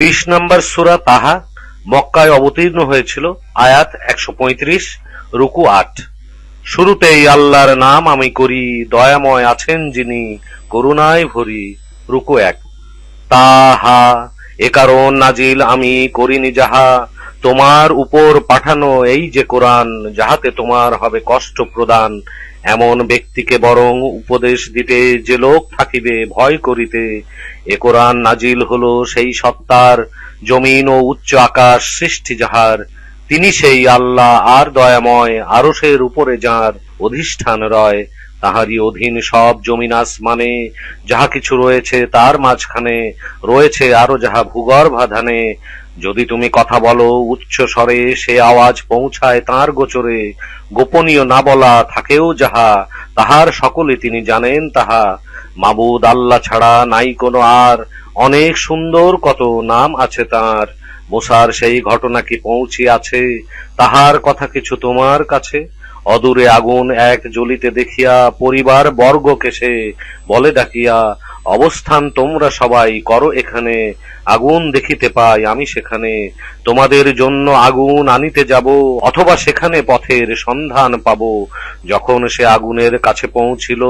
বিশ নম্বর সূরা তাহা মক্কায় অবতীর্ণ হয়েছিল, আয়াত একশো পঁয়ত্রিশ, রুকু আট। শুরুতেই আল্লাহর নাম আমি করি, দয়াময় আছেন যিনি, করুণায় ভরি, রুকু এক। তাহা এ কারণ নাজিল আমি করিনি যাহা, তোমার উপর পাঠানো এই যে কোরআন, যাহাতে তোমার হবে কষ্ট প্রদান। এমন ব্যক্তিকে বরং উপদেশ দিতে যে লোক থাকিবে, ভয় করিতে এ কোরআন নাজিল হলো সেই সত্তার জমিন ও উচ্চ আকাশ সৃষ্টি যাহার। তিনি সেই আল্লাহ আর দয়াময় আরশের উপরে যার অধিষ্ঠান রয়, তাহারই অধীন সব জমিন আসমানে, যাহা কিছু রয়েছে তার মাঝখানে, রয়েছে আরও যাহা ভূগর্ভাধানে। যদি তুমি কথা বলো উচ্চ স্বরে, সে আওয়াজ পৌঁছায় তার গোচরে। গোপনীয় না বলা থাকেও যাহা, তাহার সকলে তিনি জানেন তাহা। মাবুদ আল্লাহ ছাড়া নাই কোনো আর। অনেক সুন্দর কত নাম আছে তার। মোসার সেই ঘটনা কি পৌঁছিয়াছে তাহার কথা কিছু তোমার কাছে? অদূরে আগুন এক জ্বলিতে দেখিয়া পরিবার বর্গকে সে বলে ডাকিয়া, অবস্থান তোমরা সবাই করো এখানে। আগুন দেখিতে পাই আমি সেখানে। তোমাদের জন্য আগুন আনিতে যাব অথবা সেখানে পথের সন্ধান পাব। যখন সে আগুনের কাছে পৌঁছিল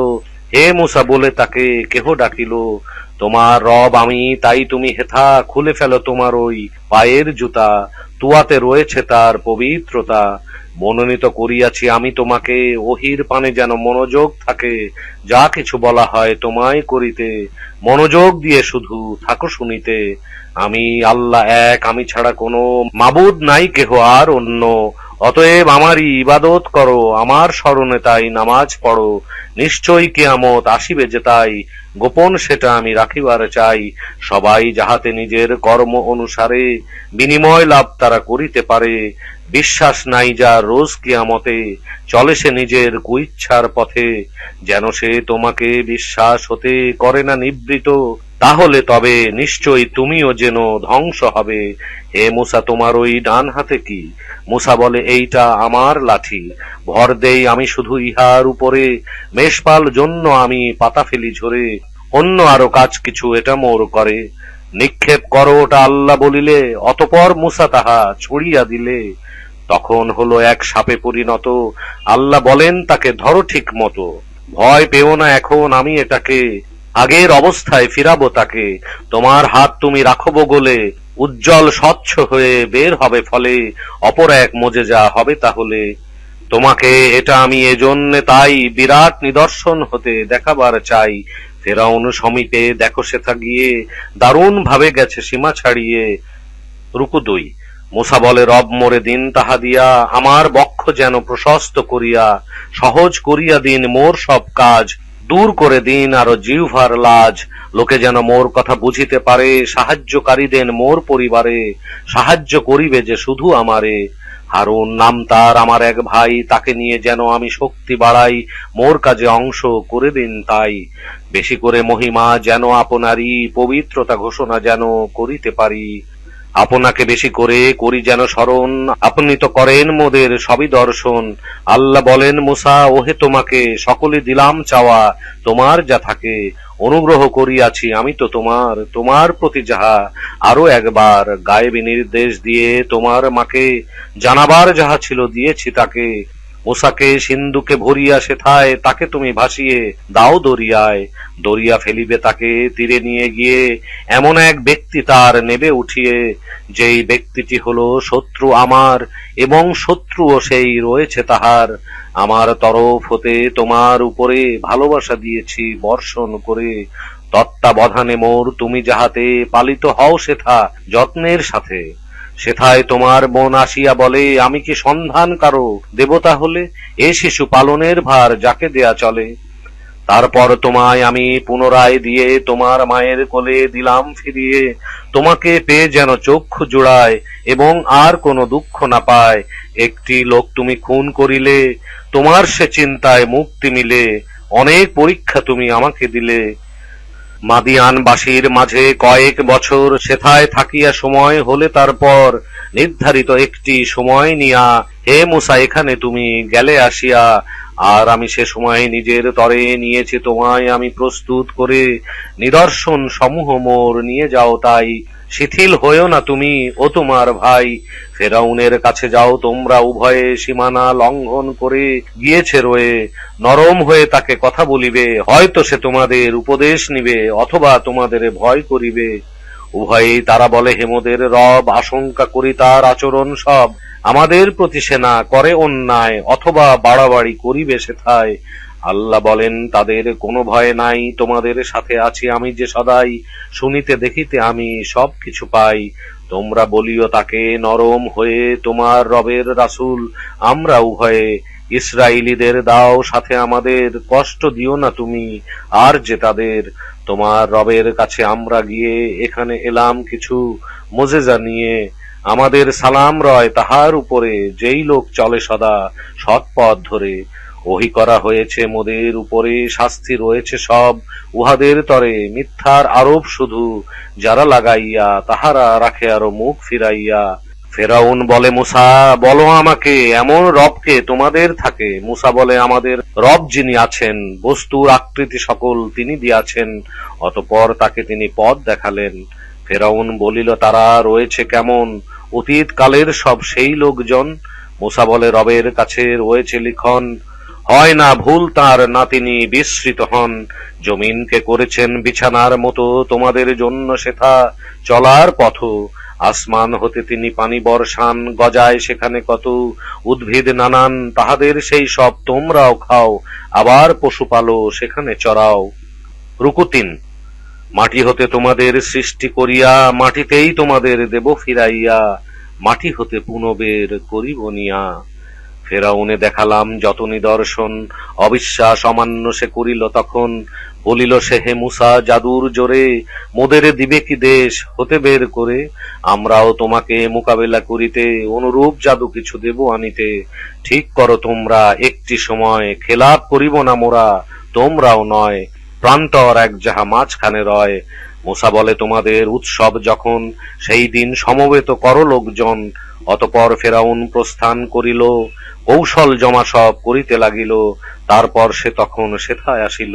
হে মুসা বলে তাকে কেহ ডাকিল? তোমার রব আমি, তাই তুমি হেথা খুলে ফেলো তোমার ওই পায়ের জুতা। তুয়াতে রয়েছে তার পবিত্রতা। মনোনীত করিয়াছি আমি তোমাকে, ওহির পানে যেন মনোযোগ থাকে। যা কিছু বলা হয় তোমায় করিতে। মনোযোগ দিয়ে শুধু থাকো শুনিতে। আমি আল্লাহ এক, আমি ছাড়া কোনো মাবুদ নাই, কেহ আর অন্য। অতএব আমারই ইবাদত করো, আমার স্মরণে তাই নামাজ পড়ো। নিশ্চয়ই কেয়ামত আসিবে যে তাই, গোপন সেটা আমি রাখিবার চাই। সবাই যাহাতে নিজের কর্ম অনুসারে বিনিময় লাভ তারা করিতে পারে। বিশ্বাস নাই যা রোজ কিয়ামতে, চলে সে নিজের কুইচ্ছার পথে। যেন সে তোমাকে বিশ্বাস হতে করে না নিবৃত। তাহলে তবে নিশ্চয়ই তুমিও যেন ধ্বংস হবে। হে মুসা, তোমার ওই ডান হাতে কি? মুসা বলে, এইটা আমার লাঠি। ভর দেই আমি শুধু ইহার উপরে। মেষপাল জন্য আমি পাতা ফেলি ঝরে। অন্য আরও কাজ কিছু এটা মোর করে। নিক্ষেপ করো ওটা আল্লাহ বলিলে, অতপর মুসা তাহা ছড়িয়া দিলে। তখন হলো এক সাপে পরিণত। আল্লাহ বলেন, তাকে ধরো ঠিক মতো। ভয় পেও না এখন আমি এটাকে। আগের অবস্থায় ফিরাবো তাকে। তোমার হাত তুমি রাখব গোলে। উজ্জ্বল স্বচ্ছ হয়ে বের হবে ফলে। অপর এক মজে যা হবে তাহলে। তোমাকে এটা আমি এজন্য তাই বিরাট নিদর্শন হতে দেখাবার চাই। ফেরাউন সমীপে দেখো সেথা গিয়ে। দারুণ ভাবে গেছে সীমা ছাড়িয়ে। রুকু দুই। মোসা বলে, রব মোরে দিন তাহা দিয়া, আমার বক্ষ যেন প্রশস্ত করিয়া, সহজ করিয়া দিন মোর সব কাজ। দূর করে দিন আরও জিহ্বার লাজ। লোকে যেন মোর কথা বুঝিতে পারে সাহায্যকারী দেন মোর পরিবারে, সাহায্য করিবে যে শুধু আমারে। হারুন নাম তার, আমার এক ভাই, তাকে নিয়ে যেন আমি শক্তি বাড়াই, মোর কাজে অংশ করে দিন তাই। বেশি করে মহিমা যেন আপনারই, পবিত্রতা ঘোষণা যেন করিতে পারি। আপনাকে বেশি করে করি যেন স্মরণ। আপনি তো করেন মোদের সবই দর্শন। আল্লাহ বলেন, মুসা, ওহে তোমাকে, সকলে দিলাম চাওয়া, তোমার যা থাকে, অনুগ্রহ করিয়াছি আমি তো তোমার তোমার প্রতি যাহা আরও একবার গায়েবী নির্দেশ দিয়ে তোমার মাকে জানাবার যাহা ছিল দিয়েছি তাকে মুসাকে সিন্ধুকে ভরিয়া সেথায় তাকে তুমি ভাসিয়ে দাও দরিয়ায়। দরিয়া ফেলিবে তাকে তীরে নিয়ে গিয়ে, এমন এক ব্যক্তি তার নেবে উঠিয়ে, যেই ব্যক্তিটি হলো শত্রু আমার এবং শত্রুও সেই রয়েছে তাহার। আমার তরফ হতে তোমার উপরে ভালোবাসা দিয়েছি, বর্ষণ করে। তত্ত্বাবধানে মোর তুমি যাহাতে পালিত হও সেথা যত্নের সাথে। সেথায় তোমার বোন আসিয়া বলে, আমি কি সন্ধান কারও? দেবতা হলে এ শিশু পালনের ভার যাকে দেয়া চলে। তারপর তোমায় আমি পুনরায় দিয়ে তোমার মায়ের কোলে দিলাম ফিরিয়ে। তোমাকে পেয়ে যেন চক্ষু জোড়ায় এবং আর কোনো দুঃখ না পায়। একটি লোক তুমি খুন করিলে, তোমার সে চিন্তায় মুক্তি মিলে। অনেক পরীক্ষা তুমি আমাকে দিলে। মাদিয়ানবাসীর মাঝে কয়েক বছর সেথায় থাকিয়া সময় হলে তারপর নির্ধারিত একটি সময় নিয়া, হে মুসা, এখানে তুমি গেলে আসিয়া, আর আমি সে সময় নিজের তরে নিয়েছি, তোমায় আমি প্রস্তুত করে নিদর্শন সমূহ মোর নিয়ে যাও, তাই শিথিল হয়েও না তুমি, ও তোমার ভাই। ফেরাউনের কাছে যাও, তোমরা উভয়ে সীমানা লঙ্ঘন করে গিয়েছে রয়ে। নরম হয়ে তাকে কথা বলিবে, হয়তো সে তোমাদের উপদেশ নিবে, অথবা তোমাদের ভয় করিবে। উভয়েই তারা বলে, হেমদের রব আশঙ্কা করি, তার আচরণ সব আমাদের প্রতি সেনা করে অন্যায়, অথবা বাড়াবাড়ি করিবে সেথায়। আল্লাহ বলেন, তাদের কোনো ভয় নাই, তোমাদের সাথে আছি আমি যে সদাই, শুনিতে দেখিতে আমি সব কিছু পাই। তোমরা বলিও তাকে, নরম হয়ে তোমার রবের রাসূল। আমরা উভয়ে ইসরায়েলীদের দাও, সাথে আমাদের কষ্ট দিও না তুমি। আর যে তাদের, তোমার রবের কাছে আমরা গিয়ে এখানে এলাম কিছু মোজেজা নিয়ে। আমাদের সালাম রয় তাহার উপরে, যেই লোক চলে সদা সৎপথ ধরে। ওহি করা হয়েছে মোদের উপরে, শাস্তি রয়েছে সব। উহাদের তরে মিথ্যার আরোপ শুধু যারা লাগাইয়া, তাহারা রাখে আরও মুখ ফিরাইয়া। ফেরাউন বলে, মুসা, বলো আমাকে, এমন রবকে তোমাদের থাকে? মুসা বলে, আমাদের রব যিনি আছেন, বস্তুর আকৃতি সকল তিনি দিয়াছেন, অতপর তাকে তিনি পথ দেখালেন। ফেরাউন বলিল, তারা রয়েছে কেমন? অতীত কালের সব সেই লোকজন? মুসা বলে, রবের কাছে রয়েছে লিখন হয় না ভুল তার না তিনি বিস্মৃত হন। জমিনকে করেছেন বিছানার মতো, তোমাদের জন্য সেথা চলার পথ। আসমান হতে তিনি পানি বর্ষান, গজায় সেখানে কত উদ্ভিদ নানান, তাহাদের সেই সব তোমরাও খাও, আবার পশু পালো সেখানে চড়াও। রুকুতিন মাটি হতে তোমাদের সৃষ্টি করিয়া, মাটিতেই তোমাদের দেব ফিরাইয়া, মাটি হতে পুনবের করিব নিয়া। ফেরাউনে দেখালাম যত নিদর্শন, অবিশ্বাস অমান্য সে করিল তখন। বলিল সে, হে মুসা, জাদুর জোরে মোদের দিবে কি দেশ? হতে বের করে আমরাও তোমাকে মোকাবেলা করিতে অনুরূপ জাদু কিছু দেব আনিতে। ঠিক করো তোমরা, একটি সময় খেলাপ করিব না মোরা, তোমরাও নয়, প্রান্তর এক যাহা মাঝখানে রয়। মুসা বলে, তোমাদের উৎসব যখন সেই দিন সমবেত কর লোকজন। অতপর ফেরাউন প্রস্থান করিল কৌশল জমা সব করিতে লাগিল, তারপর সে তখন সেথায় আসিল।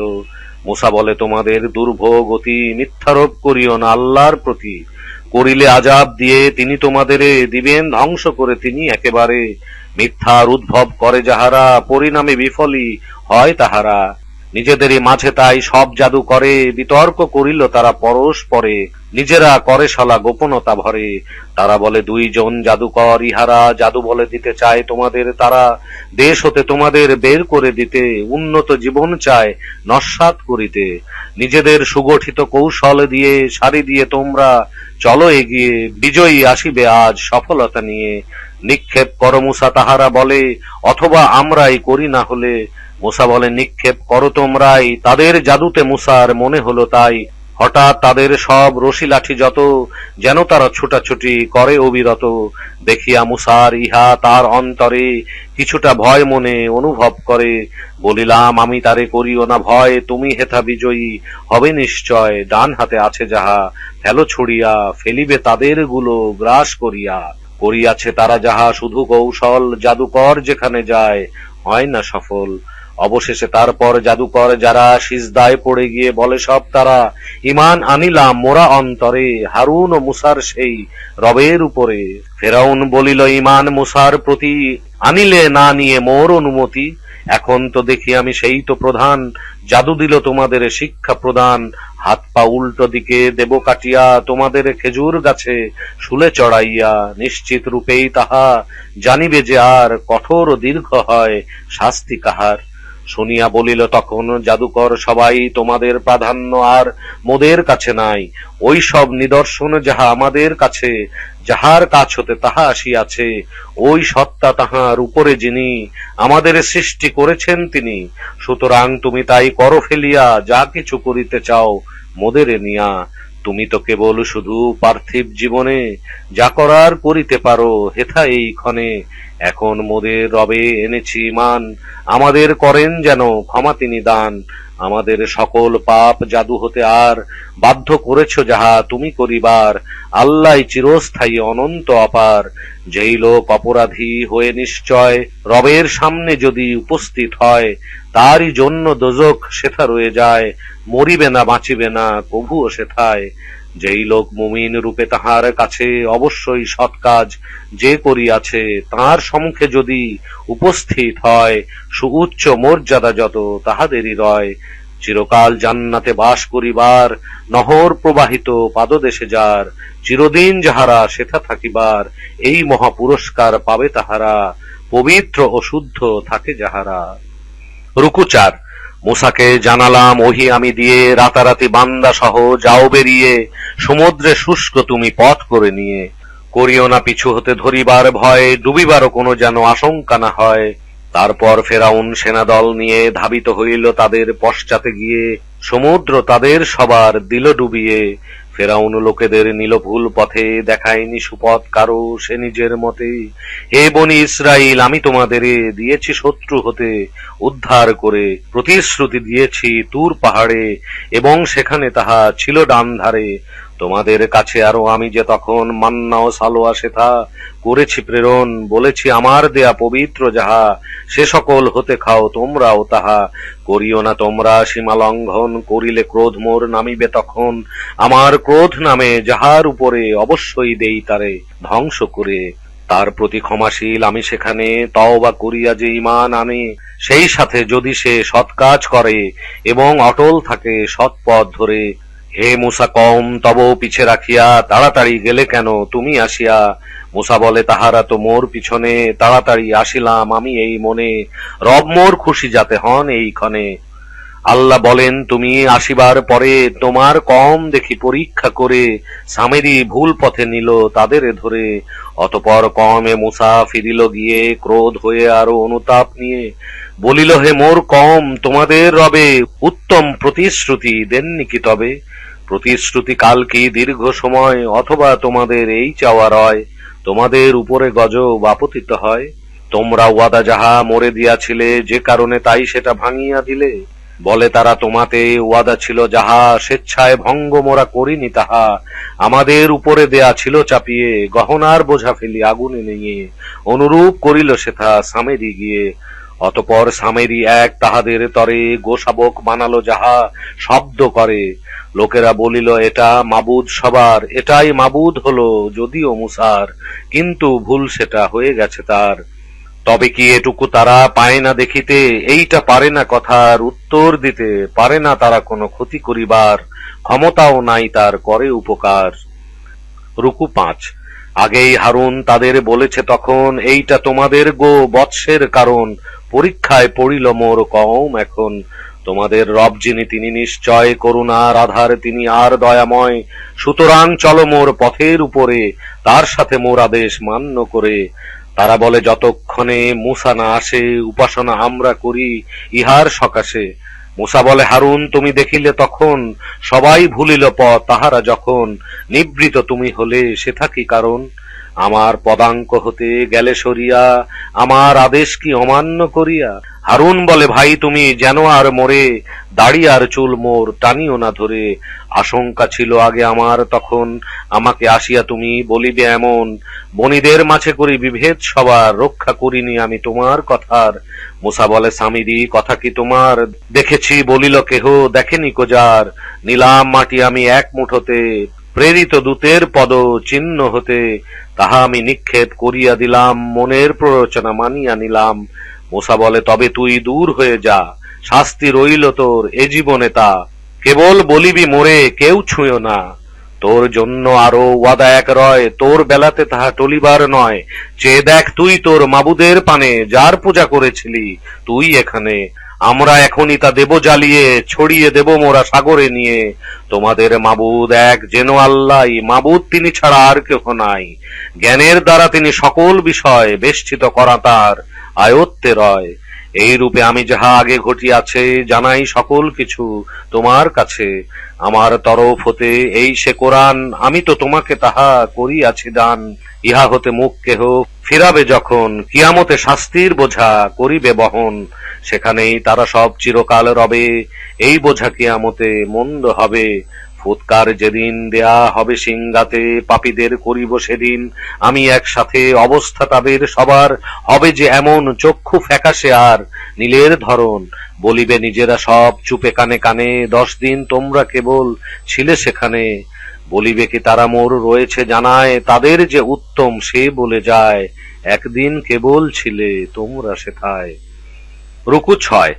মুসা বলে, তোমাদের দুর্ভোগ অতি মিথ্যারোপ করিও না আল্লাহর প্রতি। করিলে আজাব দিয়ে তিনি তোমাদের দিবেন ধ্বংস করে তিনি একেবারে মিথ্যার উদ্ভব করে যাহারা, পরিণামে বিফলি হয় তাহারা। নিজেদেরই মাঝে তাই সব জাদু করে, বিতর্ক করিল তারা পরস্পরে। নিজেরা করে শালা গোপনতা ভরে। তারা বলে, দুইজন জাদুকর, ইহারা জাদু বলে দিতে চায় তোমাদের তারা। দেশ হতে তোমাদের বের করে দিতে, উন্নত জীবন চায় নস্বাত করিতে। নিজেদের সুগঠিত কৌশল দিয়ে, সারি দিয়ে তোমরা চলো এগিয়ে, বিজয়ী আসিবে আজ সফলতা নিয়ে। নিক্ষেপ করমুসা তাহারা বলে, অথবা আমরাই করি না হলে মুসা বলে নিক্ষেপ করো তোমরাই। তাদের জাদুতে মুসার মনে হলো তাই। হঠাৎ তাদের সব রশি লাঠি যত, যেন তারা ছুটাছুটি করে অবিরত। দেখিয়া মুসার ইহা তার অন্তরে কিছুটা ভয় মনে অনুভব করে। বলিলাম, আমি তারে করিও না ভয়, তুমি হেথা বিজয়ী। হবে নিশ্চয়, ডান হাতে আছে যাহা। ফেলো ছড়িয়া, ফেলিবে তাদেরগুলো গ্রাস করিয়া। করিয়াছে তারা যাহা, শুধু কৌশল জাদুকর যেখানে যায়। হয় না সফল অবশেষে তারপর জাদুকর যারা সিজদায় পড়ে গিয়ে বলে সব তারা ইমান আনিলাম মোরা অন্তরে, হারুন ও মুসার সেই রবের উপরে। ফেরাউন বলিল ইমান মুসার প্রতি আনিলে না নিয়ে মোর অনুমতি, এখন তো দেখি আমি সেই তো প্রধান, জাদু দিল তোমাদের শিক্ষা প্রদান, হাত পা উল্টো দিকে দেব কাটিয়া তোমাদের খেজুর গাছে শুলে চড়াইয়া, নিশ্চিত রূপেই তাহা জানিবে যে আর কঠোর দীর্ঘ হয় শাস্তি কাহার। শুনিয়া বলিল, তখন জাদুকর সবাই তোমাদের প্রাধান্য আর মোদের কাছে নাই। ওই সব নিদর্শন যাহা আমাদের কাছে, যাহার কাছ হতে তাহা আসিয়াছে, ওই সত্তা তাহার উপরে যিনি আমাদের সৃষ্টি করেছেন তিনি। সুতরাং তুমি তাই করো ফেলিয়া, যা কিছু করিতে চাও, মোদের নিয়া। তুমি তো কেবল শুধু পার্থিব জীবনে যা করার করিতে পারো, হেথা এই ক্ষণে। এখন মোদের রবে এনেছি মান, আমাদের করেন যেন ক্ষমা তিনি দান। আমাদের সকল পাপ জাদু হতে আর বাধ্য করেছ যাহা তুমি করিবার। আল্লাহ চিরস্থায়ী, অনন্ত, অপার। যেই লোক অপরাধী হয়ে নিশ্চয় রবের সামনে যদি উপস্থিত হয়, তারই জন্য দোজক সেথা রয়ে যায়। মরিবে না, বাঁচিবে না কভুও সেথায়। যেই লোক মুমিন রূপে তাহার কাছে অবশ্যই সৎ কাজ যে করিয়াছে তার সম্মুখে যদি উপস্থিত হয়, সুউচ্চ মর্যাদা যত তাহাদেরই রয়। চিরকাল জান্নাতে বাস করিবার, নহর প্রবাহিত পাদদেশে যার, চিরদিন যাহারা সেথা থাকিবার, এই মহা পুরস্কার পাবে তাহারা, পবিত্র ও শুদ্ধ থাকে যাহারা। রুকুচার মুসাকে জানালাম, ওহি, আমি দিয়ে রাতারাতি বান্দা সহ যাও বেরিয়ে। সমুদ্রে শুষ্ক তুমি পথ করে নিয়ে। করিও না পিছু হতে ধরিবার ভয়, ডুবিবারও কোনো যেন আশঙ্কা না হয়। তারপর ফেরাউন সেনাদল নিয়ে ধাবিত হইল তাদের পশ্চাতে গিয়ে। সমুদ্র তাদের সবার দিল ডুবিয়ে। ফেরাউন লোকেদের নিল ভুল পথে দেখায়নি সুপথ কারও সে নিজের মতে। হে বনি ইসরাইল আমি তোমাদের দিয়েছি শত্রু হতে, উদ্ধার করে প্রতিশ্রুতি দিয়েছি তুর পাহাড়ে, এবং সেখানে তাহা ছিল ডান ধারে। তোমাদের কাছে আরও আমি যে তখন মান্না ও সালোয়া সেথা করেছি প্রেরণ, বলেছি আমার দেয়া পবিত্র যাহা, সে সকল হতে খাও তোমরাও তাহা। করিও না তোমরা সীমা লঙ্ঘন করিলে ক্রোধ মোর নামিবে তখন। আমার ক্রোধ নামে যাহার উপরে অবশ্যই দেই তারে ধ্বংস করে। তার প্রতি ক্ষমাশীল আমি সেখানে তওবা করিয়া যে ইমান আনে, সেই সাথে যদি সে সৎ কাজ করে এবং অটল থাকে সৎ পথ ধরে হে মুসা, কম তব পিছে রাখিয়া তাড়াতাড়ি গেলে কেন? তুমি আসিয়া, মুসা বলে, তাহারা তো মোর পিছনে, তাড়াতাড়ি আসিলাম আমি এই মনে। রব মোর খুশি যাতে হন এই ক্ষণে। আল্লাহ বলেন, তুমি আসিবার পরে তোমার কম দেখি পরীক্ষা করে সামেরি ভুল পথে নিল তাদের ধরে। অতপর কমে মুসা ফিরিল গিয়ে ক্রোধ হয়ে আরও অনুতাপ নিয়ে, বলিল, হে মোর কম, তোমাদের রবে উত্তম প্রতিশ্রুতি দেননি কি তবে? প্রতিশ্রুতি কাল কি দীর্ঘ সময় অথবা তোমাদের এই চাওয়া রয়? তোমাদের উপরে গজব আপতিত হয়। তোমরা ওয়াদা যাহা মরে দিয়াছিলে, যে কারণে তাই সেটা ভাঙিয়া দিলে। বলে তারা, তোমাতে ওয়াদা ছিল যাহা স্বেচ্ছায় ভঙ্গ মোরা করিনি তাহা। আমাদের উপরে দেয়া ছিল চাপিয়ে, গহনার বোঝা ফেলি আগুনে নিয়ে অনুরূপ করিল সেথা সামেরি গিয়ে। অতপর সামেরি এক তাহাদের তরে গোশাবক বানালো যাহা শব্দ করে। লোকেরা বলিল, এটা মাবুদ সবার, এটাই মাবুদ হলো যদিও মুসার, কিন্তু ভুল সেটা হয়ে গেছে তার। তবে কি এটুকু তারা পায় না দেখিতে? এইটা পারে না কথার উত্তর দিতে, পারে না তারা কোনো ক্ষতি করিবার, ক্ষমতাও নাই তার করে উপকার। রুকু পাঁচ। আগেই হারুন তাদের বলেছে তখন, এইটা তোমাদের গো বৎসের কারণ পরীক্ষায় পড়িল মোর কম এখন তোমাদের রব যিনি, তিনি নিশ্চয় করুণার আধার তিনি আর দয়াময়। সুতরাং চলো মোর পথের উপরে, তার সাথে মোর আদেশ মান্য করে। তারা বলে, যতক্ষণে মুসা না আসে, উপাসনা আমরা করি ইহার সকাশে। মুসা বলে, হারুন, তুমি দেখিলে তখন, সবাই ভুলিল পথ তাহারা যখন। নিবৃত তুমি হলে সে থাকি কারণ? আমার পদাঙ্ক হতে গেলে সরিয়া, আমার আদেশ কি অমান্য করিয়া? হারুন বলে, ভাই, তুমি যেন আর মোরে, দাড়ি আর চুল মোর টানিও না ধরে। আশঙ্কা ছিল আগে আমার, তখন আমাকে আসিয়া তুমি বলিবে এমন। বনিদের মাঝে করি বিভেদ সবার, রক্ষা করিনি আমি তোমার কথার। মুসা বলে স্বামীরি কথা কি তোমার? দেখেছি বলিল কেহ, দেখেনি কোজার। নিলাম মাটি আমি এক মুঠোতে। প্রেরিত দূতের পদ চিহ্ন হতে তাহা আমি নিক্ষেপ করিয়া দিলাম, মনের প্ররোচনা মানিয়া নিলাম। মোসা বলে, তবে তুই দূর হয়ে যা, শাস্তি রইল তোর, এ জীবনে তা। কেবল বলিবি, মোরে, কেউ ছুঁয় না। তোর জন্য আরও ওয়াদা এক রয়, তোর বেলাতে তাহা টলিবার নয়। চেয়ে দেখ তুই তোর মাবুদের পানে, যার পূজা করেছিলি, তুই এখানে আমরা এখনই তা দেব জ্বালিয়ে, ছড়িয়ে দেব মোরা সাগরে নিয়ে। তোমাদের মাবুদ এক যেন আল্লাহ মাবুদ তিনি ছাড়া আর কেহ নাই। জ্ঞানের দ্বারা তিনি সকল বিষয় বেষ্টিত করা তার আয়ত্তে রয়। এই রূপে আমি যাহা আগে ঘটিয়াছে, জানাই সকল কিছু তোমার কাছে। আমার তরফ হতে এই সে কোরআন, আমি তো তোমাকে তাহা করিয়াছি দান। ইহা হতে মুখ কেহ ফিরাবে যখন, কিয়ামতে শাস্তির বোঝা করিবে বহন, সেখানেই তারা সব চিরকাল রবে, এই বোঝা কিয়ামতে মন্দ হবে। ফুৎকার যেদিন দেয়া হবে সিংগাতে পাপীদের করিব সেদিন। আমি একসাথে অবস্থা তাদের সবার, হবে যে এমন চক্ষু ফ্যাকাশে আর নীলের ধরন। বলিবে নিজেরা সব চুপে কানে কানে, দশ দিন তোমরা কেবল ছিলে সেখানে বলিবে কি তারা মোর রয়েছে জানায়, তাদের যে উত্তম সে বলে যায়, একদিন কেবল ছিলে তোমরা সেথায়। রুকু ছয়।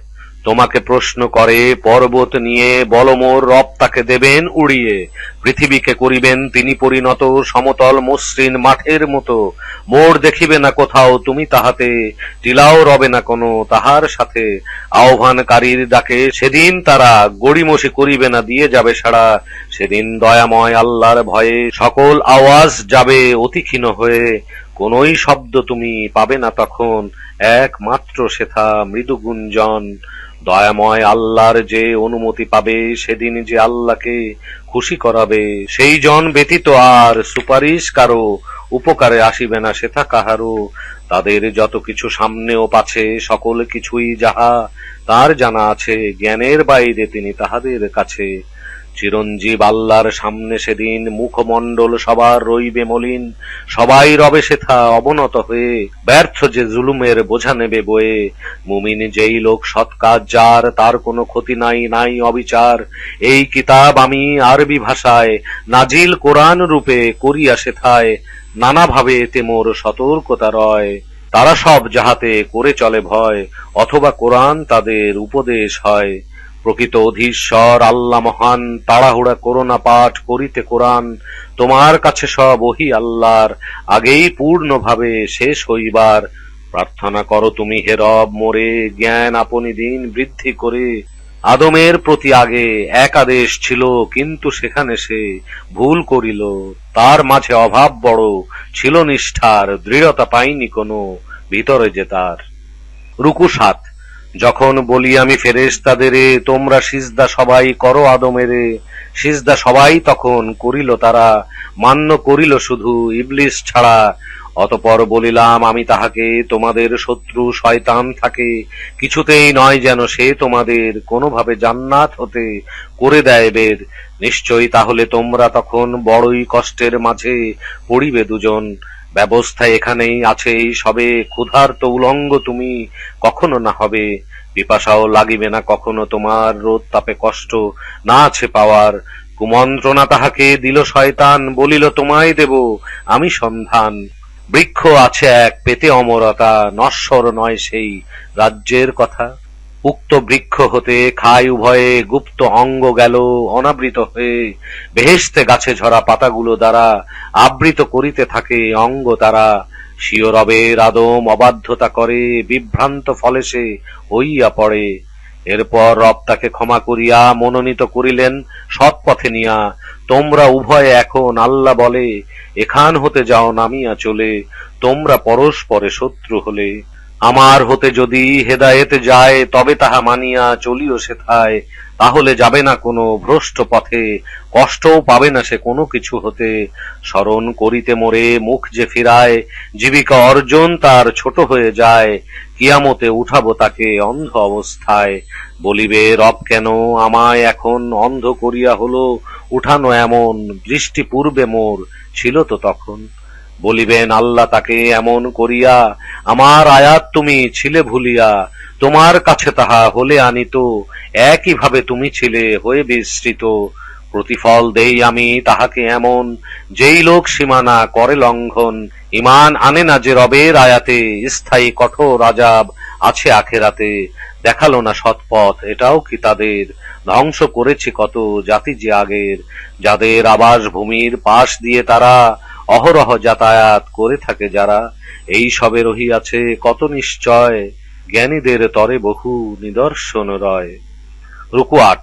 তোমাকে প্রশ্ন করে, পর্বত নিয়ে বলমোর রব তাকে দেবেন উড়িয়ে। পৃথিবীকে করিবেন তিনি পরিণত, সমতল, মসৃণ মাঠের মতো। মোর দেখিবে না কোথাও তুমি তাহাতে, টিলাও রবে না কোনো তাহার সাথে। আহ্বানকারীর ডাকে, সেদিন তারা গড়িমসি করিবে না, দিয়ে যাবে সারা সেদিন দয়াময় আল্লাহর ভয়ে সকল আওয়াজ যাবে অতি ক্ষীণ হয়ে। কোনই শব্দ তুমি পাবে না তখন, একমাত্র সেথা মৃদু গুঞ্জন দয়াময় আল্লাহর যে অনুমতি পাবে, সেদিন যে আল্লাহকে খুশি করাবে, সেই জন ব্যতীত আর সুপারিশ কারও উপকারে আসিবে না সেথা কাহারও। তাদের যত কিছু সামনে ও পাছে সকল কিছুই যাহা তার জানা আছে, জ্ঞানের বাইরে তিনি তাহাদের কাছে চিরঞ্জীব আল্লাহর সামনে সেদিন মুখমণ্ডল সবার রইবে মলিন, সবাই রবে সেথা অবনত হয়ে, ব্যর্থ যে জুলুমের বোঝা নেবে বয়ে। মুমিন যেই লোক সৎ কাজ যার তার কোনো ক্ষতি নাই নাই অবিচার। এই কিতাব আমি আরবি ভাষায় নাজিল কোরআন রূপে করিয়া সেথায়, নানাভাবে এতে মোর সতর্কতা রয়। তারা সব যাহাতে করে চলে ভয়, অথবা কোরআন তাদের উপদেশ হয়। প্রকৃত অধীশ্বর, আল্লাহ মহান, তাড়াহুড়া করোনা পাঠ করিতে কোরআন। তোমার কাছে সব ওহি আল্লাহর, আগেই পূর্ণভাবে শেষ হইবার। প্রার্থনা করো তুমি হে রব, মোরে জ্ঞান আপনি দিন বৃদ্ধি করে। আদমের প্রতি আগে এক আদেশ ছিল, কিন্তু সেখানে সে ভুল করিল। তার মাঝে অভাব বড়, ছিল নিষ্ঠার, দৃঢ়তা পাইনি কোনো, ভিতরে যে তার। রুকু সাত। যখন বলি আমি ফেরেশতাদেরে তোমরা সিজদা সবাই করো আদমেরে সিজদা সবাই তখন করিল তারা, মান্য করিল শুধু ইবলিস ছাড়া। অতপর বলিলাম, আমি তাহাকে, তোমাদের শত্রু শয়তান থাকে, কিছুতেই নয় যেন সে তোমাদের কোনোভাবে জান্নাত হতে করে দেয় বের নিশ্চয়ই তাহলে তোমরা তখন বড়ই কষ্টের মাঝে পড়িবে দুজন। ব্যবস্থা এখানেই আছে, সবে ক্ষুধার্ত উলঙ্গ তুমি, কখনো না হবে। পিপাসাও লাগিবে না কখনো তোমার রোদ তাপে কষ্ট, না আছে পাওয়ার। কুমন্ত্রণা তাহাকে দিল শয়তান, বলিল, তোমায় দেব আমি সন্ধান। বৃক্ষ আছে এক পেতে অমরতা, নশ্বর নয় সেই, রাজ্যের কথা। উক্ত বৃক্ষ হতে খায় উভয়ে গুপ্ত অঙ্গ গেল, অনাবৃত হয়ে বেহেস্তে গাছে ঝরা পাতাগুলো দ্বারা আবৃত করিতে থাকে অঙ্গ তারা। রবের আদম অবাধ্যতা করে, বিভ্রান্ত ফলে সে হইয়া পড়ে। এরপর রব তাকে ক্ষমা করিয়া মনোনীত করিলেন সৎ পথে নিয়া। তোমরা উভয়ে এখন আল্লাহ বলে, এখান হতে যাও নামিয়া চলে, তোমরা পরস্পরে শত্রু হলে। আমার হতে যদি হেদায়েতে যায়, তবে তাহা মানিয়া চলিও সেথায়। তাহলে যাবে না কোনো ভ্রষ্ট পথে, কষ্টও পাবে না সে কোনো কিছু হতে। স্মরণ করিতে মোরে মুখ যে ফিরায়, জীবিকা অর্জন তার ছোট হয়ে যায়। কিয়ামতে উঠাবো তাকে অন্ধ অবস্থায়। বলিবে, রব কেন আমায় এখন অন্ধ করিয়া হলো? উঠানো এমন দৃষ্টি পূর্বে মোর, ছিল তো তখন। বলিবেন, আল্লাহ তাকে এমন করিয়া, আমার আয়াত তুমি ছিলে ভুলিয়া, তোমার কাছে তাহা হলে আনিত, একইভাবে তুমি ছিলে হয়ে বিস্তৃত। প্রতিফল দেই আমি তাহাকে এমন, যেই লোক সীমানা করে লঙ্ঘন। ইমান আনে না যে রবের আয়াতে, স্থায়ী কঠোর আজাব আছে আখেরাতে। দেখাল না সৎপথ, এটাও কি তাদের? ধ্বংস করেছে কত জাতি যে আগের? যাদের আবাস ভূমির পাশ দিয়ে তারা অহরহ যাতায়াত করে থাকে যারা। এই সবে রহিয়াছে কত নিশ্চয়, জ্ঞানীদের তরে বহু নিদর্শন রয়। রুকু আট,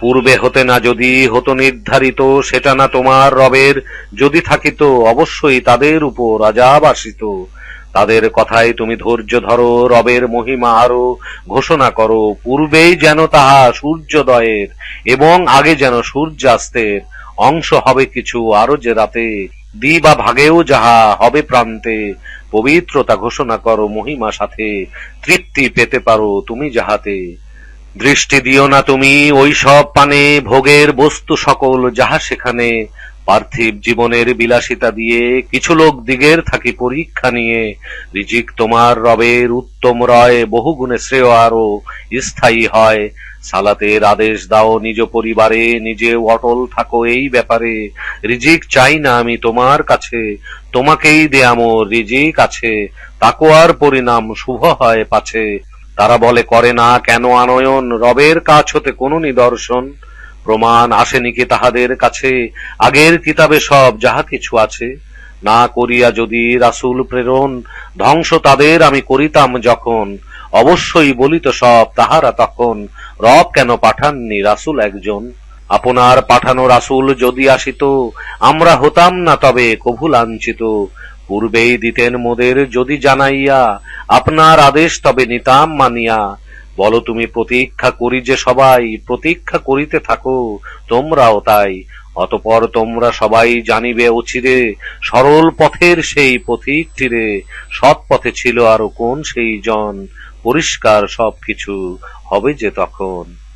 পূর্বে হতে না যদি হতো নির্ধারিত, সেটা না তোমার রবের, যদি থাকিত অবশ্যই তাদের উপর আজাব আসিত। তাদের কথায় তুমি ধৈর্য ধরো, রবের মহিমা আরও ঘোষণা করো। পূর্বেই যেন তাহা সূর্যোদয়ের এবং আগে যেন সূর্যাস্তের অংশ হবে কিছু আরও যে রাতে দি বা ভাগেও যাহা হবে প্রান্তে, পবিত্রতা ঘোষণা করো মহিমা সাথে, তৃপ্তি পেতে পারো তুমি যাহাতে। দৃষ্টি দিও না তুমি ওই সব পানে, ভোগের বস্তু সকল যাহা সেখানে, পার্থিব জীবনের বিলাসিতা দিয়ে কিছু লোক দিগের থাকি পরীক্ষা নিয়ে, রিজিক তোমার রবের উত্তম রয়, বহুগুণে শ্রেয় আরও স্থায়ী হয় সালাতের আদেশ দাও নিজ পরিবারে, নিজে অটল থাকো এই ব্যাপারে। রিজিক চাই না আমি তোমার কাছে, তোমাকেই দে আমর রিজিক আছে, তাকোয়ার পরিণাম শুভ হয় পাছে। তারা বলে, করে না কেন আনয়ন? রবের কাছ হতে কোন নিদর্শন? প্রমাণ আসেনি কি তাহাদের কাছে? আগের কিতাবে সব যাহা কিছু আছে। না করিয়া যদি রাসূল প্রেরণ, ধ্বংস তাদের আমি করিতাম যখন। অবশ্যই বলিত সব তাহারা তখন। রব কেন পাঠাননি রাসূল একজন? আপনার পাঠানো রাসূল যদি আসিত, আমরা হতাম না তবে কভু লাঞ্ছিত। পূর্বেই দিতেন মোদের যদি জানাইয়া, আপনার আদেশ তবে নিতাম মানিয়া। বলো তুমি প্রতীক্ষা করি যে সবাই, প্রতীক্ষা করিতে থাকো, তোমরাও তাই। অতপর তোমরা সবাই জানিবে অচিরে সরল পথের সেই পথিকটিরে, সৎ পথে ছিল আরও কোন সেই জন? পরিষ্কার সবকিছু হবে যে তখন।